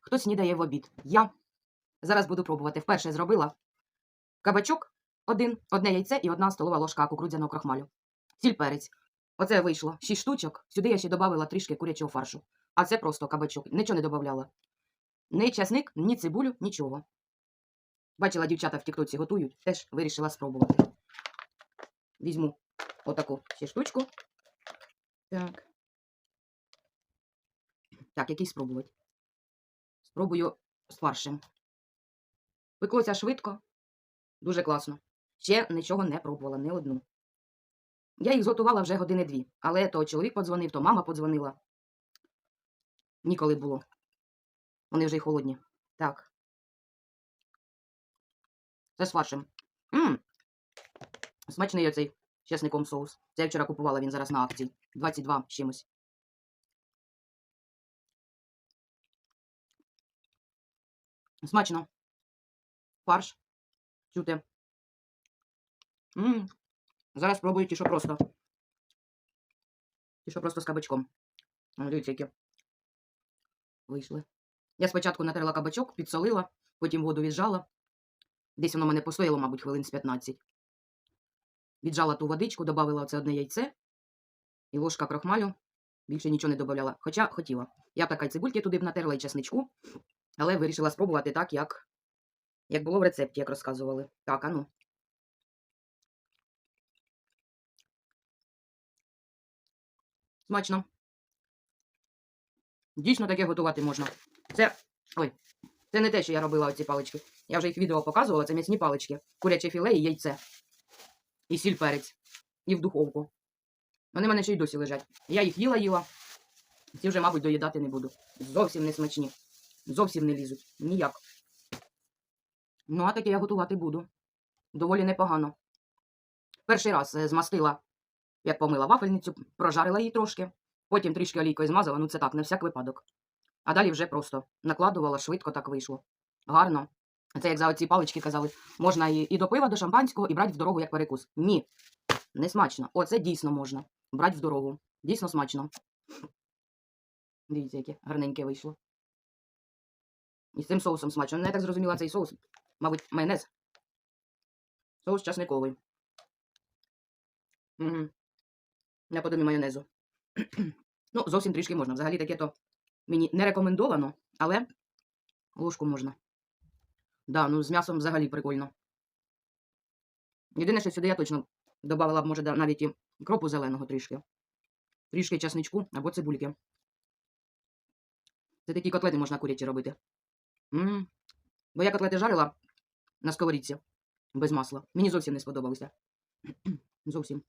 хто снідає в обід. Я зараз буду пробувати. Вперше зробила кабачок один, одне яйце і одна столова ложка кукурудзяного крахмалю. Сіль перець. Оце вийшло 6 штучок. Сюди я ще додавала трішки курячого фаршу. А це просто кабачок. Нічого не додавала. Ні часник, ні цибулю, нічого. Бачила, дівчата в тіктоці готують, теж вирішила спробувати. Візьму отаку ще штучку. Так. Так, який спробувати. Спробую з фаршем. Пеклося швидко, дуже класно. Ще нічого не пробувала, не одну. Я їх зготувала вже години дві, але то чоловік подзвонив, то мама подзвонила. Ніколи було. Вони вже й холодні. Так. Це з фаршем. Мм. Смачний оцей з чесником соус. Це я вчора купувала, він зараз на акції. 22 з чимось. Смачно. Фарш. Чути. Мм. Зараз спробую ті, що просто. Ті, що просто з кабачком. Ну, Дивіться, які вийшли. Я спочатку натерла кабачок, підсолила, потім воду віджала. Десь воно мене постояло, мабуть, хвилин з 15. Віджала ту водичку, додавила оце одне яйце і ложка крохмалю. Більше нічого не додавала. Хоча хотіла. Я така й цибульки туди б натерла і чесничку, але вирішила спробувати так, як, як було в рецепті, як розказували. Так, ану. Смачно. Дійсно таке готувати можна. Це. Ой, це не те, що я робила оці палички. Я вже їх відео показувала, це м'ясні палички. Куряче філе і яйце. І сіль перець. І в духовку. Вони в мене ще й досі лежать. Я їх їла їла. Ці вже, мабуть, доїдати не буду. Зовсім не смачні. Зовсім не лізуть. Ніяк. Ну, а таке я готувати буду. Доволі непогано. Перший раз е, змастила, як помила вафельницю, прожарила її трошки. Потім трішки олійкою змазала, ну це так, на всяк випадок. А далі вже просто накладувала, швидко так вийшло. Гарно. Це як за оці палички казали, можна і, і до пива, до шампанського, і брати в дорогу як перекус. Ні, не смачно. Оце дійсно можна. Брати в дорогу. Дійсно смачно. Дивіться, яке гарненьке вийшло. І з цим соусом смачно. Ну, я так зрозуміла цей соус. Мабуть, майонез. Соус часниковий. Угу. Наподобі майонезу. ну, зовсім трішки можна. Взагалі таке то мені не рекомендовано, але ложку можна. Да, ну з м'ясом взагалі прикольно. Єдине, що сюди я точно додавала б, може, навіть і кропу зеленого трішки. Трішки часничку або цибульки. Це такі котлети можна курячі робити. М Бо я котлети жарила на сковорідці без масла. Мені зовсім не сподобалося. зовсім.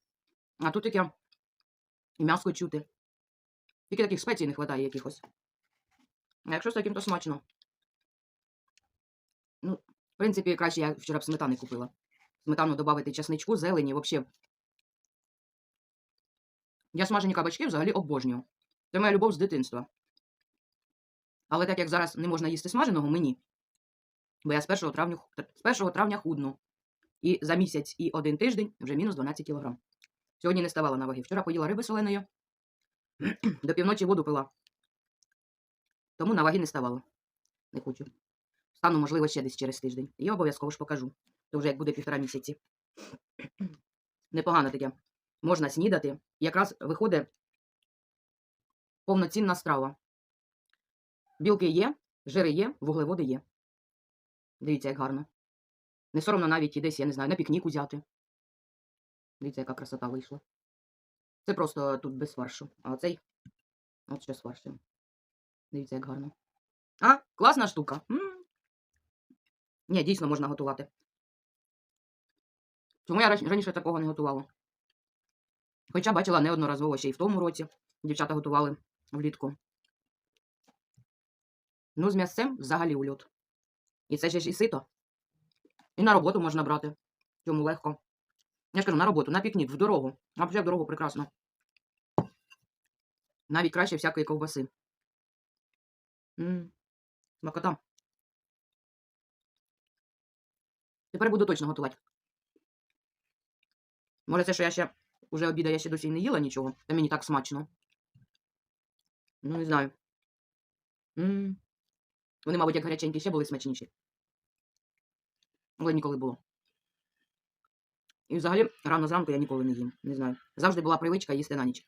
А тут таке і м'яско чути. Тільки таких спецій не вистачає якихось. А якщо з таким, то смачно. Ну, в принципі, краще я вчора б сметани купила. Сметану додати часничку, зелені, взагалі. Я смажені кабачки взагалі обожнюю. Це моя любов з дитинства. Але так як зараз не можна їсти смаженого, мені. Бо я з 1 травня, з 1 травня худну. І за місяць і один тиждень вже мінус 12 кілограм. Сьогодні не ставала на ваги. Вчора поїла риби соленої. До півночі воду пила. Тому на ваги не ставала. Не хочу. Стану, можливо, ще десь через тиждень. І обов'язково ж покажу. То вже як буде півтора місяці. Непогано таке. Можна снідати. Якраз виходить повноцінна страва. Білки є, жири є, вуглеводи є. Дивіться, як гарно. Не соромно навіть і десь, я не знаю, на пікнік узяти. Дивіться, яка красота вийшла. Це просто тут без фаршу. А оцей от ще з фаршем. Дивіться, як гарно. А, класна штука. Ні, дійсно можна готувати. Чому я раніше такого не готувала? Хоча бачила неодноразово ще й в тому році. Дівчата готували влітку. Ну, з м'ясцем взагалі ульот. І це ще ж і сито. І на роботу можна брати. Чому легко. Я ж кажу, на роботу, на пікнік, в дорогу. А в дорогу прекрасно. Навіть краще всякої ковбаси. Ммм, смакота. Тепер буду точно готувати. Може, це, що я ще уже обіда, я ще досі не їла нічого, та мені так смачно. Ну, не знаю. Ммм. Вони, мабуть, як гаряченькі ще були смачніші. Але ніколи було. І взагалі рано зранку я ніколи не їм. Не знаю. Завжди була привичка їсти на ніч.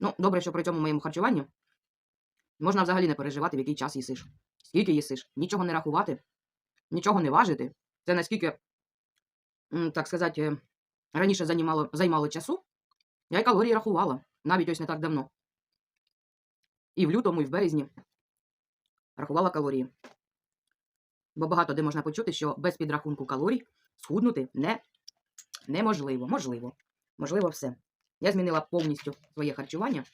Ну, добре, що при цьому моєму харчуванні можна взагалі не переживати, в який час їсиш. Скільки їсиш, нічого не рахувати, нічого не важити. Це наскільки, так сказати, е, раніше займало, займало часу, я й калорії рахувала, навіть ось не так давно. І в лютому, і в березні рахувала калорії. Бо багато де можна почути, що без підрахунку калорій схуднути не, неможливо. Можливо. Можливо, все. Я змінила повністю своє харчування.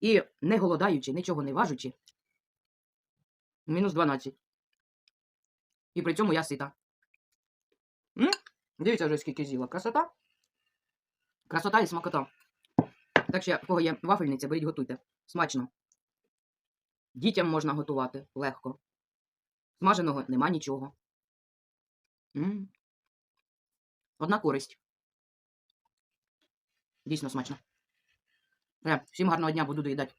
І не голодаючи, нічого не важучи, мінус 12. І при цьому я сита. М? Дивіться вже, скільки з'їла. Красота. Красота і смакота. Так що, в кого є вафельниця, беріть, готуйте. Смачно. Дітям можна готувати легко. Смаженого нема нічого. М. Одна користь. Дійсно смачно. Е, всім гарного дня, буду доїдати.